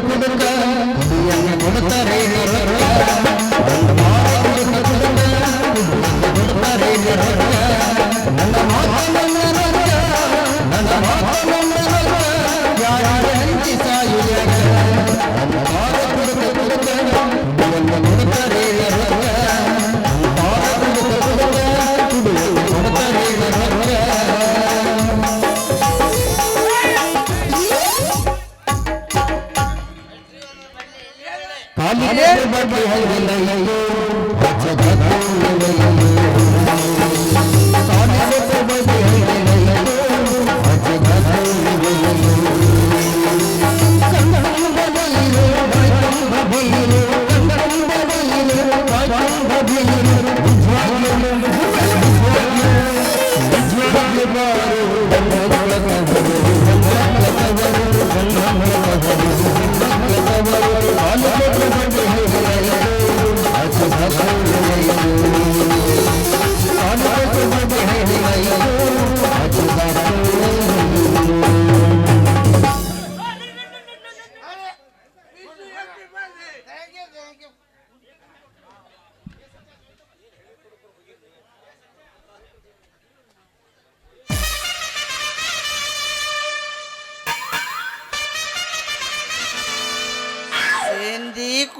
ಕುಡುಕ ಕುಡಿಯಂಗ அலியே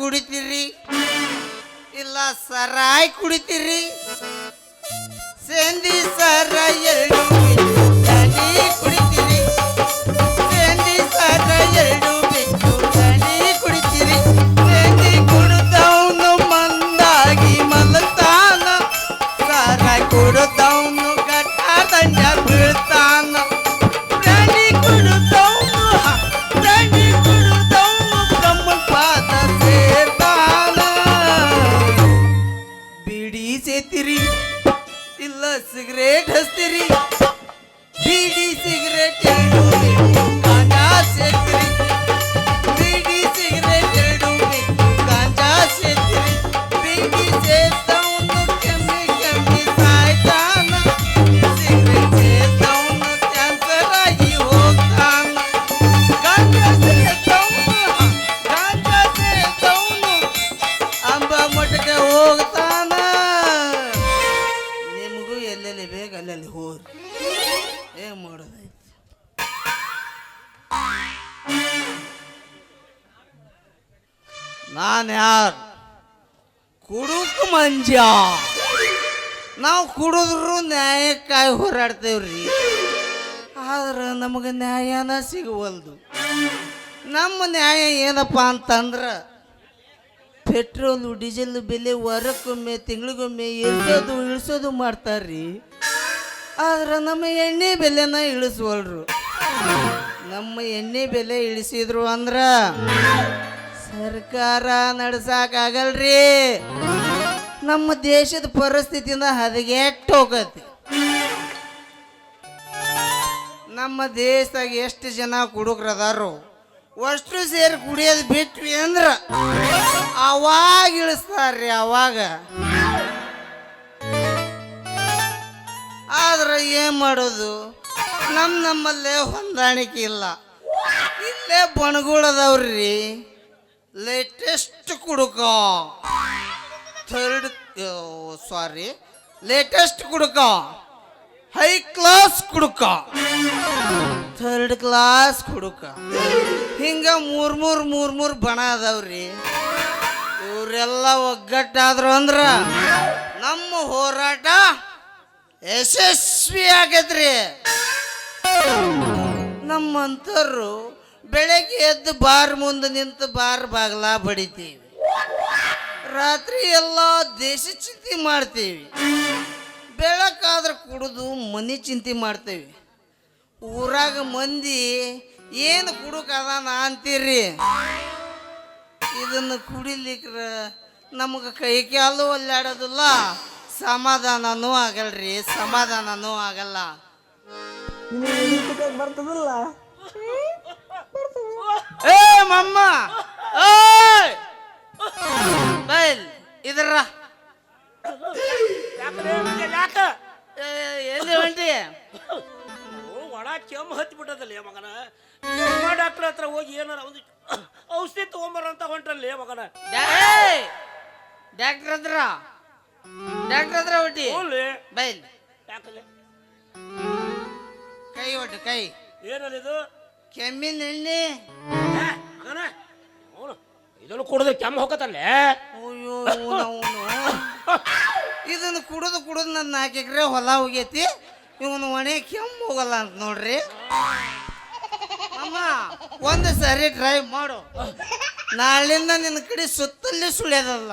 ಕುಡಿತೀರಿ ಇಲ್ಲ ಸರಾಯ್ ಕುಡಿತೀರಿ ಸೇಂದಿ ಸರಾಯ್ ಬೀಡಿ ಕುಡುಕ್ ಮಂಜ ನಾವು ಕುಡಿದ್ರು ನ್ಯಾಯಕ್ಕಾಗಿ ಹೋರಾಡ್ತೇವ್ರಿ. ಆದ್ರೆ ನಮಗೆ ನ್ಯಾಯನ ಸಿಗವಲ್ದು. ನಮ್ಮ ನ್ಯಾಯ ಏನಪ್ಪ ಅಂತಂದ್ರೆ, ಪೆಟ್ರೋಲು, ಡೀಸೆಲ್ ಬೆಲೆ ವಾರಕ್ಕೊಮ್ಮೆ, ತಿಂಗಳಿಗೊಮ್ಮೆ ಇಳಿಸೋದು ಇಳಿಸೋದು ಮಾಡ್ತಾರ್ರಿ. ಆದ್ರೆ ನಮ್ಮ ಎಣ್ಣೆ ಬೆಲೆನ ಇಳಿಸುವಲ್ರು. ನಮ್ಮ ಎಣ್ಣೆ ಬೆಲೆ ಇಳಿಸಿದ್ರು ಅಂದ್ರ ಸರ್ಕಾರ ನಡ್ಸಕ್ಕಾಗಲ್ರಿ ನಮ್ಮ ದೇಶದ ಪರಿಸ್ಥಿತಿಯಿಂದ ಹದಗೆಟ್ಟು ಹೋಗತಿ ನಮ್ಮ ದೇಶದಾಗ ಎಷ್ಟು ಜನ ಕುಡುಕ್ರದಾರು ಅಷ್ಟು ಸೇರಿ ಕುಡಿಯೋದು ಬಿಟ್ವಿ ಅಂದ್ರ ಅವಾಗ ಇಳಿಸ್ತಾರ್ರಿ ಅವಾಗ. ಆದ್ರೆ ಏನ್ ಮಾಡೋದು? ನಮ್ಮ ನಮ್ಮಲ್ಲೇ ಹೊಂದಾಣಿಕೆ ಇಲ್ಲ. ಇಲ್ಲೇ ಬಣಗುಳದವ್ರಿ. ಲೇಟೆಸ್ಟ್ ಕುಡುಕ ಥರ್ಡ್ ಸಾರಿ ಲೇಟೆಸ್ಟ್ ಕುಡುಕ ಹೈ ಕ್ಲಾಸ್ ಕುಡುಕ ಥರ್ಡ್ ಕ್ಲಾಸ್ ಕುಡುಕ ಹಿಂಗ ಮೂರ್ ಮೂರ್ ಮೂರ್ ಮೂರ್ ಬಣ ಅದಾವ್ರಿ ಇವರೆಲ್ಲ ಒಗ್ಗಟ್ಟಾದ್ರು ಅಂದ್ರ ನಮ್ಮ ಹೋರಾಟ ಯಶಸ್ವಿ ಆಗದ್ರಿ ನಮ್ಮಂತರು ಬೆಳಗ್ಗೆ ಎದ್ದು ಬಾರ್ ಮುಂದೆ ನಿಂತು ಬಾರ್ ಬಾಗ್ಲ ಬಡಿತೀವಿ. ರಾತ್ರಿ ಎಲ್ಲ ದೇಶ ಚಿಂತೆ ಮಾಡ್ತೀವಿ. ಬೆಳಕಾದ್ರೆ ಕುಡಿದು ಮನೆ ಚಿಂತೆ ಮಾಡ್ತೇವೆ. ಊರಾಗ ಮಂದಿ, ಏನು ಕುಡುಕದಾನ ಅಂತೀರಿ? ಇದನ್ನು ಕುಡಿಲಿಕ್ರ ನಮಗೆ ಕೈ ಕಾಲು ಅಲ್ಲಾಡೋದಿಲ್ಲ ಸಮಾಧಾನನೂ ಆಗಲ್ರಿ, ಸಮಾಧಾನನೂ ಆಗಲ್ಲ. ಏ ಮಮ್ಮ ಏಯ್! ಬೈಲ್ ಇದರ. ಏ, ಎಲ್ಲಿ ಹೊಂಟಿ? ಒಣ ಒಳ ಕೆಮ್ಮು ಹತ್ತಿ ಬಿಟ್ಟದಲ್ಲಿ ಮಗನ ಡಾಕ್ಟರ್ ಹತ್ರ ಹೋಗಿ ಏನಾರ ಒಂದು ಔಷಧಿ ತಗೊಂಬರ ಅಂತ ಹೊಂಟ್ರಲ್ಲಿ ಮಗನ. ಡಾಕ್ಟರ್ ಹತ್ರ. ಡಾಕ್ಟರ್ ಹತ್ರ ಹೋಗ್ಲಿ. ಬೈಲ್. ಯಾಕಲೆ? ಕೈ ಒಟ್ಟು ಕೈ. ಏನಲ್ಲಿ ಇದು? ಕೆಮ್ಮಿನ ಎಣ್ಣೆ. ಅವನು ಇದನ್ನು ಕುಡಿದ್ರೆ ಕೆಮ್ಮ ಹೋಗತ್ತಲ್ಲೇ ಅಯ್ಯೋ ಇದನ್ನು ಕುಡಿದು ಕುಡಿದು ನನ್ನ ನಾಲ್ಕು ಎಕರೆ ಹೊಲ ಹೋಗೈತಿ. ಇವನು ಒಣೆ ಕೆಮ್ಮು ಹೋಗಲ್ಲ ಅಂತ ನೋಡ್ರಿ. ಅಮ್ಮ ಒಂದು ಸರಿ ಡ್ರೈವ್ ಮಾಡು. ನಾಳಿಂದ ನಿನ್ನ ಕಡೆ ಸುತ್ತಲ್ಲಿ ಸುಳ್ಯದಲ್ಲ.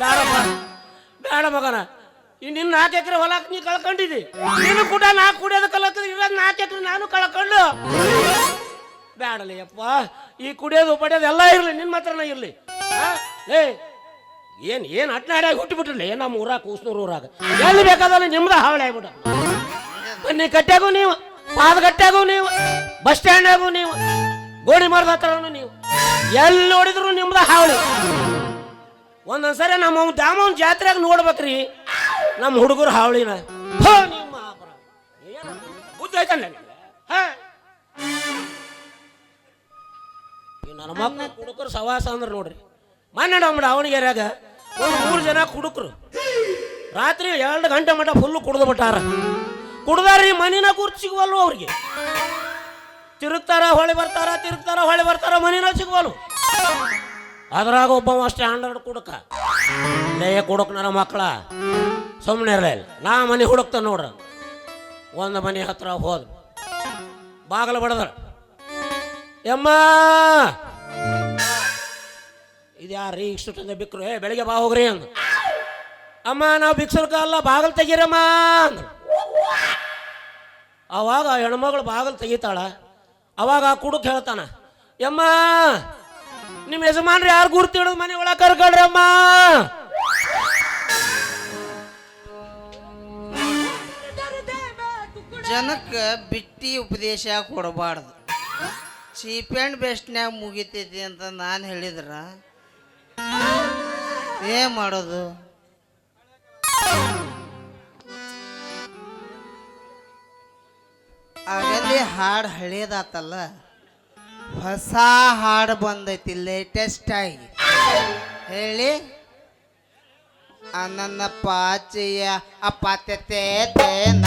ಬೇಡಮ್ಮ ಬೇಡ ಮಗನ. ನಿನ್ನ ನಾಲ್ಕು ಎಕರೆ ಹೊಲ ನೀ ಕಳ್ಕೊಂಡಿದ್ದಿ ನೀನು ಕೂಡ ನಾ ಕುಡಿಯೋದು ಕಳ್ಕೊಂಡ್ ಇರೋದು ನಾಲ್ಕು ಎಕರೆ ನಾನು ಕಳ್ಕೊಂಡು. ಬೇಡಲಿ ಅಪ್ಪ ಈ ಕುಡಿಯೋದು ಪಡೆಯೋದು ಎಲ್ಲ ಇರಲಿ ನಿನ್ನ ಮಾತ್ರನ ಇರಲಿ. ಏ ಏನು ಏನು ಅಟ್ನಾಡ್ಯಾಗ ಹುಟ್ಟಿಬಿಟ್ರಲ್ಲ ನಮ್ಮ ಊರಾಗ, ಕೂಸ್ನೂರು ಊರಾಗ. ಎಲ್ಲಿ ಬೇಕಾದಲ್ಲ ನಿಮ್ದು ಹಾವಳಿ ಆಗ್ಬಿಡ ಬನ್ನಿ, ಕಟ್ಟ್ಯಾಗೂ ನೀವು. ಪಾದಗಟ್ಟ್ಯಾಗೂ ನೀವು. ಬಸ್ ಸ್ಟ್ಯಾಂಡಾಗೂ ನೀವು. ಗೋಡಿ ಮರದ ಹತ್ರನೂ ನೀವು. ಎಲ್ಲಿ ನೋಡಿದ್ರು ನಿಮ್ದು ಹಾವಳಿ. ಒಂದೊಂದ್ಸರಿ ನಮ್ಮ ಜಾತ್ರೆಗೆ ಜಾತ್ರೆಯಾಗ ನೋಡ್ಬೇಕ್ರಿ. ನಮ್ಮ ಹುಡುಗರು ಹಾವಳಿನ. ನಿಮ್ಮ. ಏನು? ಬುದ್ಧಿ? ಹಾ? ನನ್ನ ಮಕ್ಕಳು ಕುಡುಕರು ಸವಾಸ ಅಂದ್ರೆ ನೋಡ್ರಿ. ಮೊನ್ನೆ ನಮ್ಮ ದಾವಣಗೆರೆಯಾಗ ಒಂದು ಮೂರು ಜನ ಕುಡುಕರು. ರಾತ್ರಿ ಎರಡು ಗಂಟೆ ಮಟ್ಟ ಫುಲ್ಲು ಕುಡ್ದು ಬಿಟ್ಟಾರ. ಕುಡ್ದಾರಿ ಮನಿನ ಗುರ್ತು ಸಿಗುವಲ್ವ ಅವ್ರಿಗೆ? ತಿರುಗ್ತಾರ, ಹೊಳೆ ಬರ್ತಾರ, ತಿರುಗ್ತಾರ, ಹೊಳೆ ಬರ್ತಾರ ಮನಿನ ಸಿಗುವಲ್ವ? ಅದ್ರಾಗ ಒಬ್ಬ ಅಷ್ಟೇ ಹಂಡ್ರೆಡ್ ಕುಡಕ. ಲೇ, ಕುಡಕ್ ನನ್ನ ಮಕ್ಕಳ. ಸುಮ್ಮನೆ ಇರಲಿಲ್ಲ ನಾ ಮನೆ ಹುಡುಕ್ತ ನೋಡ್ರ. ಒಂದು ಮನೆ ಹತ್ರ ಹೋದ ಬಾಗಲ ಬಡದ್ರ. ಯಮ್ಮ ಇದು ಇಷ್ಟು ತಂದೆ ಬಿಕ್ರು? ಏ, ಬೆಳಿಗ್ಗೆ ಬಾ ಹೋಗ್ರಿ ಅಂದ. ಅಮ್ಮ, ನಾವು ಬಿಕ್ಸರ್ಕ ಅಲ್ಲ ಬಾಗಲ್ ತೆಗೀರಮ್ಮ ಅವಾಗ ಹೆಣ್ಮಗಳು ಬಾಗಲ್ ತೆಗಿತಾಳ. ಅವಾಗ ಆ ಕುಡುಕ್ ಹೇಳ್ತಾನ, ಯಮ್ಮ ನಿಮ್ಮ ಯಜಮಾನ್ರು ಯಾರು ಗುರ್ತಿ ಹಿಡಿದು ಮನೆ ಒಳಗೆ ಕರ್ಕೊಳ್ರಮ್ಮ ಜನಕ್ಕೆ ಬಿಟ್ಟಿ ಉಪದೇಶ ಕೊಡಬಾರ್ದು. ಚೀಪ್ ಆ್ಯಂಡ್ ಬೆಸ್ಟ್ನ್ಯಾಗ ಮುಗಿತೈತಿ ಅಂತ ನಾನು ಹೇಳಿದ್ರ. ಏನ್ ಮಾಡೋದು? ಆಗಲಿ ಹಾಡು ಹಳೇದಾತಲ್ಲ? ಹೊಸ ಹಾಡು ಬಂದೈತಿ ಲೇಟೆಸ್ಟ್ ಆಗಿ. ಹೇಳಿ. ಅನನ್ನ ಪಾಚಿಯ ಅಪಾತೆ ತೇನ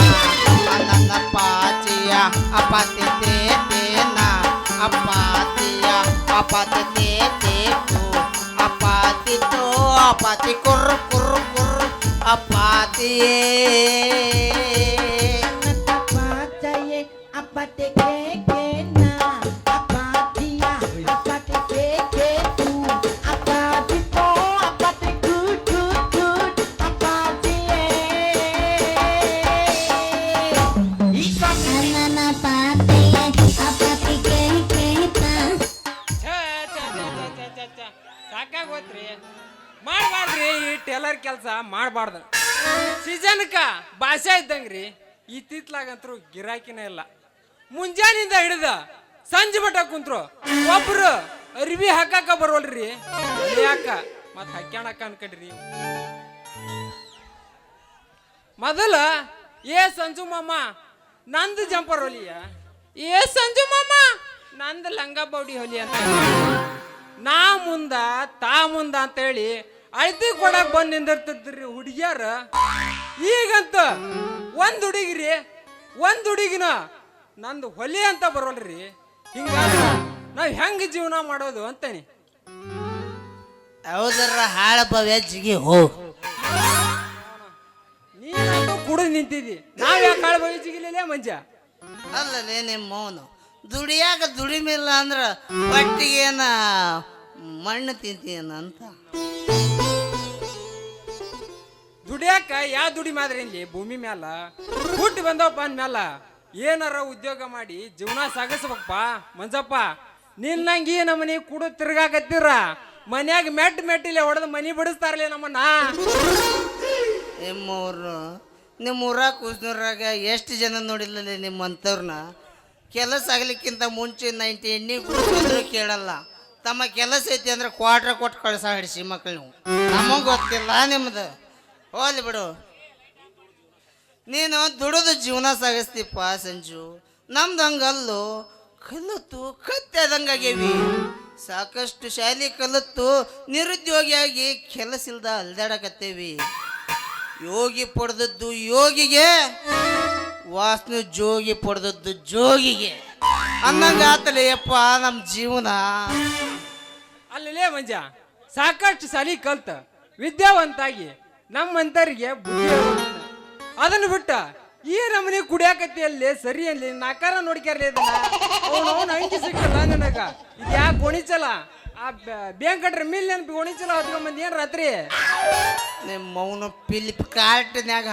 ಪಾಚಿಯ ಅಪಾತೆ ತೇನ ಅಪಾತಿಯ ಅಪಾತೆ ತೇತು ಅಪಾತಿ பாப்பாத்தி குர்ரு குர்ரு குர்ரு அப்பாத்தியே. அப்பாத்தையே அப்பத்திக்கே. ಮಾಡಬಾರ್ದು. ಸೀಸನ್ಕ ಭಾಷೆ ಇದ್ದಂಗ್ರಿ ಇತ್ತಿತ್ಲಾಗಂತ್ರು ಗಿರಾಕಿನೇ ಇಲ್ಲ. ಮುಂಜಾನಿಂದ ಹಿಡಿದ ಸಂಜೆ ಮಟ್ಟ ಕುಂತ್ರು, ಒಬ್ರು ಅರಿವಿ ಹಾಕಾಕ ಬರೋಲ್ರಿ. ಯಾಕ ಮತ್ ಹಾಕ್ಯಾಣಕ ಅನ್ಕಡ್ರಿ. ಮೊದಲ, ಏ ಸಂಜು ಮಾಮ, ನಂದು ಜಂಪರ್ ಹೊಲಿಯ? ಏ ಸಂಜು ಮಾಮ, ನಂದು ಲಂಗ ಬೌಡಿ ಹೊಲಿ ಅಂತ. ನಾ ಮುಂದ, ತಾ ಮುಂದ ಅಂತೇಳಿ ಅಳ್ತಿ ಕೊಡಕ್ ಬಂದ್ ನಿಂದಿರ್ತಿದ್ರಿ ಹುಡುಗಿಯರ. ಈಗಂತ ಒಂದ್ ಹುಡುಗಿರಿ ಒಂದ್ ಹುಡುಗಿನ ನಂದು ಹೊಲಿ ಅಂತ ಬರೋಲ್ರಿ. ಹಿಂಗ ನಾವ್ ಹೆಂಗ್ ಜೀವನ ಮಾಡೋದು ಅಂತೇನಿ. ಹೌದರ ಹಾಳ ಭವ್ಯಜ್ಜಿಗೆ ಹೋ. ನೀನಂತೂ ಕುಡಿದು ನಿಂತಿದ್ದಿ. ನಾವ್ ಯಾಕೆ ಕಾಳು ಮಂಜ? ಅಲ್ಲಲೇ ನಿಮ್ಮ ಮೌನು ದುಡಿಯಾಕ ದುಡಿಮಿಲ್ಲ ಅಂದ್ರ ಬಟ್ಟಿಗೇನ ಮಣ್ಣು ತಿಂತೀನಂತ ದುಡಿಯಾಕ ಯಾವ ದುಡಿ ಮಾದ್ರಿ ಇಲ್ಲಿ ಭೂಮಿ ಮ್ಯಾಲ. ಹುಟ್ಟಿ ಬಂದವಪ್ಪ ಅಂದ್ಮ್ಯಾಲ. ಏನಾರ ಉದ್ಯೋಗ ಮಾಡಿ ಜೀವನ ಸಾಗಿಸ್ಬೇಕಪ್ಪ ಮಂಜಪ್ಪ. ನಿನ್ನಂಗಿ ನಮ್ಮನೆ ಕುಡು ತಿರ್ಗಾಕತ್ತಿರ? ಮನ್ಯಾಗ ಮೆಟ್ ಮೆಟ್ಟಿಲೆ ಹೊಡೆದು ಮನಿ ಬಿಡಿಸ್ತಾರಲಿ ನಮ್ಮನ್ನ? ನಿಮ್ಮವ್ರು ನಿಮ್ಮ ಊರಾಗ ಕೂಸ್ನೂರಾಗ ಎಷ್ಟು ಜನ ನೋಡಿಲ್ಲ ನಿಮ್ಮಂಥವ್ರನ್ನ? ಕೆಲಸ ಆಗ್ಲಿಕ್ಕಿಂತ ಮುಂಚೆ ನೈಂಟಿ ಎಣ್ಣೆ ಕೇಳಲ್ಲ. ತಮ್ಮ ಕೆಲಸ ಐತಿ ಅಂದ್ರೆ ಕ್ವಾಟ್ರ ಕೊಟ್ಟು ಕಳ್ಸ ಹಿಡಿಸಿ ಮಕ್ಳು ನೀವು. ನಮಗೆ ಗೊತ್ತಿಲ್ಲ ನಿಮ್ದು. ಹೋಗ್ಲಿ ಬಿಡು. ನೀನು ದುಡಿದು ಜೀವನ ಸಾಗಿಸ್ತೀಪ್ಪ ಸಂಜು. ನಮ್ದು ಹಂಗಲ್ಲು ಕಲಿತು ಕತ್ತೆದಂಗಾಗೇವಿ ಸಾಕಷ್ಟು ಶಾಲೆ ಕಲಿತು ನಿರುದ್ಯೋಗಿಯಾಗಿ ಕೆಲಸ ಇಲ್ದ ಅಲ್ದಾಡಕತ್ತೇವಿ. ಯೋಗಿ ಪಡೆದದ್ದು ಯೋಗಿಗೆ ವಾಸನೆ ಜೋಗಿ ಪಡೆದದ್ದು ಜೋಗಿಗೆ. ಅನ್ನಂಗ ಆತಲೆ ಯಪ್ಪ ನಮ್ಮ ಜೀವನ. ಅಲ್ಲಲೇ ಮಂಜ ಸಾಕಷ್ಟು ಸಾಲಿ ಕಲ್ತ ವಿದ್ಯಾವಂತಾಗಿ ನಮ್ಮಂತರಿಗೆ ಬುದ್ಧಿ ಅದನ್ನು ಬಿಟ್ಟ ಈ ನಮನಿ ಕುಡಿಯಾಕತ್ತಿಯಲ್ಲಿ ಸರಿ ಅಲ್ಲಿ ನಾಕಾರ ನೋಡ್ಕ್ಯಾರಲಿ ಇದನ್ನ ಅವನು ಅಂಕಿ ಸಿಕ್ಕಲ್ಲ ನನಗ ಇದು ಯಾಕೆ ಗೋಣಿಚಲ? ಆ ಬೇಂಕಟ್ರ ಮಿಲ್ ನೆನಪಿ ಗೋಣಿಚಲ ಹೊತ್ಕೊಂಡ್ ಏನ್ ರಾತ್ರಿ ನಿಮ್ಮ ಮೌನ ಫಿಲಿಪ್ ಕಾರ್ಟ್ನ್ಯಾಗ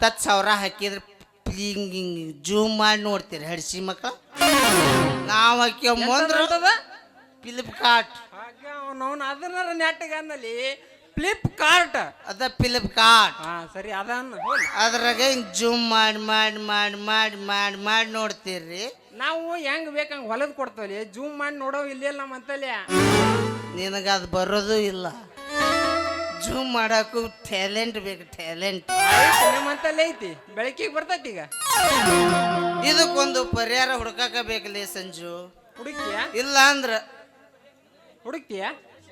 ಹತ್ತು ಸಾವಿರ ಹಾಕಿದ್ರೆ ಹಿಂಗ್ ಹಿಂಗ್ ಜೂಮ್ ಮಾಡಿ ನೋಡ್ತೀರಿ ಹಡ್ಸಿ ಮಕ್ಕಳ ನಾವು ಹಾಕ್ಯಂಬಂದ್ರ ಎಂತದ? ಫಿಲಿಪ್ ಕಾರ್ಟ್ ಹಾಗ ಅವನು ಅದನ್ನ ನೆಟ್ಟಗ ಅನ್ನಲಿ ಫ್ಲಿಪ್ ಕಾರ್ಟ್ ಅದ ಫ್ಲಿಪ್ಕಾರ್ಟ್ ಹಾ ಸರಿ ಅದನ್ನ ಅದ್ರಾಗ ಹಿಂಗ್ ಜೂಮ್ ಮಾಡಿ ಮಾಡಿ ಮಾಡಿ ಮಾಡಿ ಮಾಡಿ ಮಾಡಿ ನೋಡ್ತೀರಿ ನಾವು ಹೆಂಗ್ ಬೇಕಂಗ್ ಹೊಲದ್ ಕೊಡ್ತೇವಲ್ಲಿ ಜೂಮ್ ಮಾಡಿ ನೋಡೋ ಇಲ್ಲೇ ನಮ್ಮ ಅಂತಲ್ಲಿ ನಿನಗೆ ಅದು ಬರೋದು ಇಲ್ಲ. ಜೂಮ್ ಮಾಡಕ್ಕೂ ಟ್ಯಾಲೆಂಟ್ ಬೇಕು ಟ್ಯಾಲೆಂಟ್. ನಿಮ್ಮಂತಲ್ಲಿ ಐತಿ ಬೆಳಕಿಗೆ ಬರ್ತೈತಿ ಈಗ. ಇದಕ್ಕೊಂದು ಪರಿಹಾರ ಹುಡುಕಾಕ ಬೇಕಲ್ಲಿ ಸಂಜು. ಹುಡುಕಿಯಾ? ಇಲ್ಲ ಅಂದ್ರ ಹುಡುಕ್ತಿಯ?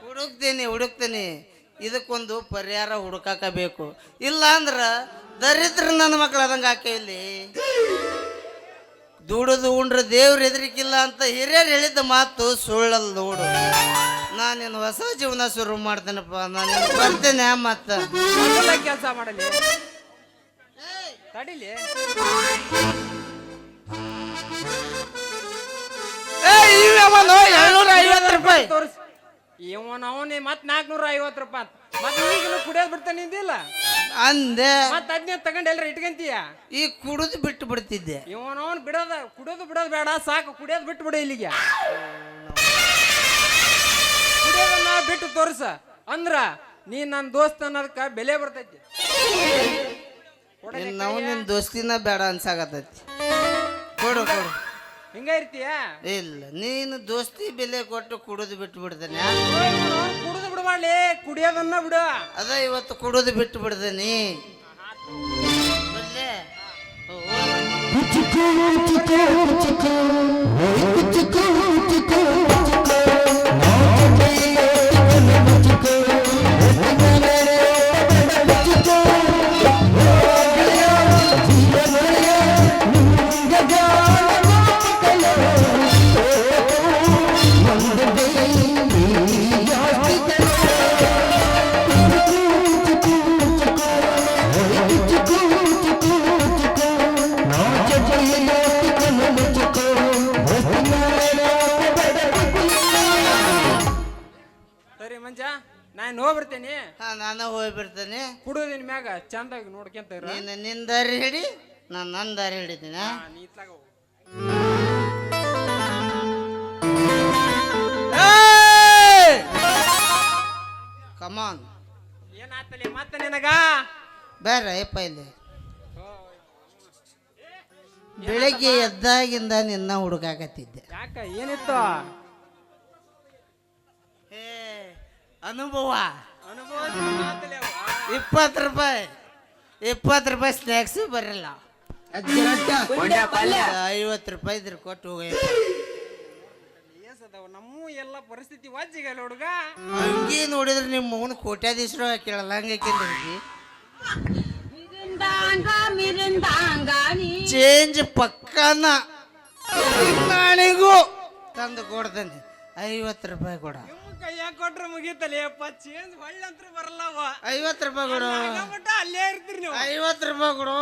ಹುಡುಕ್ತೀನಿ ಹುಡುಕ್ತೀನಿ. ಇದಕ್ಕೊಂದು ಪರಿಹಾರ ಹುಡುಕಾಕ ಬೇಕು ಇಲ್ಲ ಅಂದ್ರೆ ದರಿದ್ರ ನನ್ನ ಮಕ್ಳು ಅದಂಗೆ ಹಾಕಿ ಇಲ್ಲಿ. ದುಡಿದು ಉಂಡ್ರ ದೇವ್ರ ಎದ್ರಿಕಿಲ್ಲ ಅಂತ ಹಿರಿಯರು ಹೇಳಿದ್ದ ಮಾತು ಸುಳ್ಳಲ್ಲ ನೋಡು. ನಾನೇನು ಹೊಸ ಜೀವನ ಶುರು ಮಾಡ್ತೇನಪ್ಪ. ನಾನು ಬರ್ತೇನೆ ಮತ್ತೆ. ಕೆಲಸ ಮಾಡಲಿ. ತಡಿಲಿ. ಏಳ್ನೂರ ಐವತ್ತು ರೂಪಾಯಿ. ತೋರಿಸ್. ಇವನ್ ಅವನಿ ಮತ್ ನಾಲ್ಕನೂರ ಐವತ್ತು ರೂಪಾಯಿ ಮತ್ ಈಗಲೂ ಕುಡಿಯೋದ್ ಬಿಡ್ತಾನೆ ನಿಂದಿಲ್ಲ? ಅಂದೆ. ಮತ್ ಅದ್ನೇ ತಗೊಂಡ್ ಎಲ್ಲರ ಇಟ್ಕಂತೀಯ? ಈ ಕುಡಿದು ಬಿಟ್ಟು ಬಿಡ್ತಿದ್ದೆ. ಇವನ್ ಅವನ್ ಬಿಡೋದ ಕುಡಿಯೋದು ಬಿಡೋದು ಬೇಡ ಸಾಕು ಕುಡಿಯೋದು ಬಿಟ್ಟು ಬಿಡು ಇಲ್ಲಿಗೆ. ಕುಡಿಯೋದನ್ನ ಬಿಟ್ಟು ತೋರ್ಸ. ಅಂದ್ರ ನೀ ನನ್ನ ದೋಸ್ತ ಅನ್ನೋದಕ್ಕ ಬೆಲೆ ಬರ್ತೈತಿ. ನಾವು? ನಿನ್ನ ದೋಸ್ತಿನ ಬೇಡ ಅನ್ಸಾಕತ್ತೈತಿ. ಕೊಡು ಕೊಡು. ಹಿಂಗ ಇರ್ತೀಯ? ಇಲ್ಲ ನೀನು ದೋಸ್ತಿ ಬೆಲೆ ಕೊಟ್ಟು ಕುಡಿದು ಬಿಟ್ಟು ಬಿಡ್ದೇನೆ? ಕುಡಿದು ಬಿಡಬಾಳಿ ಕುಡಿಯೋದನ್ನ ಬಿಡು. ಅದ ಇವತ್ತು ಕುಡಿದು ಬಿಟ್ಟು ಬಿಡ್ತೇನೆ ಚಿಕ್ಕ ಚಿಕ್ಕ ಓ. ಮ್ಯಾಗ ಚಂದಾಗಿ ನೋಡ್ಕೊಂತ ಇರ? ನೀನು ನಿನ್ನ ದಾರಿ ಹಿಡಿ ನಾನು ನನ್ನ ದಾರಿ ಹಿಡಿತೀನಿ ಹಾ, ನೀ ಇತ್ಲಾಗ ಹೋಗು. ಕಮಾನ್ ಏನಾತಲಿ ಮತ್ತೆ ನಿನಗ? ಬೇರೆ ಅಯ್ಯಪ್ಪ ಇಲ್ಲಿ ಬೆಳಗ್ಗೆ ಎದ್ದಾಗಿಂದ ನಿನ್ನ ಹುಡುಕಾಕತ್ತಿದ್ದೆ ಯಾಕ ಏನಿತ್ತು? ಏ ಅನುಭವ. ಅನುಭವ. ಇಪ್ಪತ್ತು ರೂಪಾಯಿ ಇಪ್ಪತ್ತು ರೂಪಾಯಿ ಸ್ನ್ಯಾಕ್ಸ್ ಬರಲ್ಲ. ಐವತ್ತು ರೂಪಾಯಿ ಇದ್ರ ಕೊಟ್ಟು ಹೋಗಿ. ಏಸದವ ನಮ್ಮ ಎಲ್ಲ ಪರಿಸ್ಥಿತಿ ವಾಜಿಗಲ್ಲ ಹುಡುಗ. ಹಂಗೆ ನೋಡಿದ್ರೆ ನಿಮ್ಮ ಮಗನ ಕೋಟ್ಯಾಧೀಶರು ಕೇಳಲ್ಲ ಹಂಗೆ ಕೇಳಿ ಚೇಂಜ್ ಪಕ್ಕನ ನಾಣಿಗೂ ತಂದು ಕೊಡ್ತೇನೆ. ಐವತ್ತು ರೂಪಾಯಿ ಕೊಡ. ಕೈಯಾಗ ಕೊಟ್ರೆ ಮುಗೀತಲ್ಲ ಅಪ್ಪ ಚೇಂಜ್ ಹೊಳ್ಳಿ ಅಂತ ಬರಲ್ಲವ ಐವತ್ತು ರೂಪಾಯಿ ಕೊಡು. ಮಟ್ಟ ಅಲ್ಲೇ ಇರ್ತೀರಿ ನೀವು. ಐವತ್ತು ರೂಪಾಯಿ ಕೊಡು.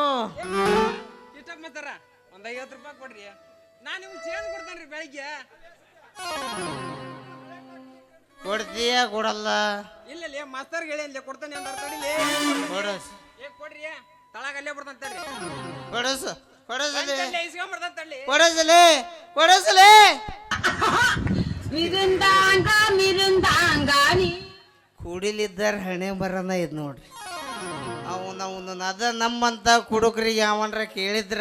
ಇಷ್ಟ ಮಾತಾರ ಒಂದ್ ಐವತ್ತು ರೂಪಾಯಿ ಕೊಡ್ರಿ. ನಾನು ನಿಮ್ಗೆ ಚೇಂಜ್ ಕೊಡ್ತೇನ್ರಿ ಬೆಳಿಗ್ಗೆ. ಕೊಡ್ತೀಯ ಕೊಡಲ್ಲ? ಇಲ್ಲ ಲೇ ಮಾಸ್ತರ್ ಹೇಳಿ ಅಲ್ಲೇ ಕೊಡ್ತಾನೆ ಅಂತ ತಡಿಲಿ ಕೊಡಸ್ ಏ ಕೊಡ್ರಿ ತಳಗ ಅಲ್ಲೇ ಬರ್ತಾನೆ ತಡ್ರಿ ಕೊಡಸ್ ಕೊಡಸಲಿ ಅಲ್ಲೇ ಇಸ್ಕೊಂಡ್ ಬರ್ತಾನೆ ಕುಡಿಲಿದ್ದಾರ ಹಣೆ ಬರನ ಇದು ನೋಡ್ರಿ. ಅವನ ಅದ ನಮ್ಮಂತ ಕುಡುಕರಿಗೆ ಯಾವನ್ರ ಕೇಳಿದ್ರ,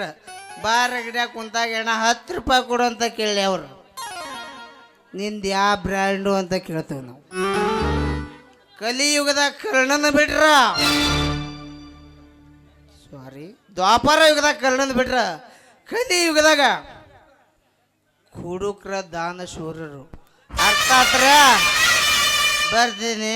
ಬಾರ ಗಿಡ್ಯಾಗ ಕುಂತಾಗ ಎಣ ಹತ್ತು ರೂಪಾಯಿ ಕೊಡು ಅಂತ ಕೇಳಿ ಅವರು. ನಿಂದ ಯಾವ ಬ್ರ್ಯಾಂಡು ಅಂತ ಕೇಳ್ತೇವೆ ನಾವು. ಕಲಿಯುಗದಾಗ ಕರ್ಣನ ಬಿಟ್ರ ಸಾರಿ ದ್ವಾಪಾರ ಯುಗದಾಗ ಕರ್ಣನ ಬಿಟ್ರ ಕಲಿಯುಗದಾಗ ಕುಡುಕ್ರ ದಾನ ಶೂರರು ಅರ್ಥ ಆತ್ರ ಬರ್ತೀನಿ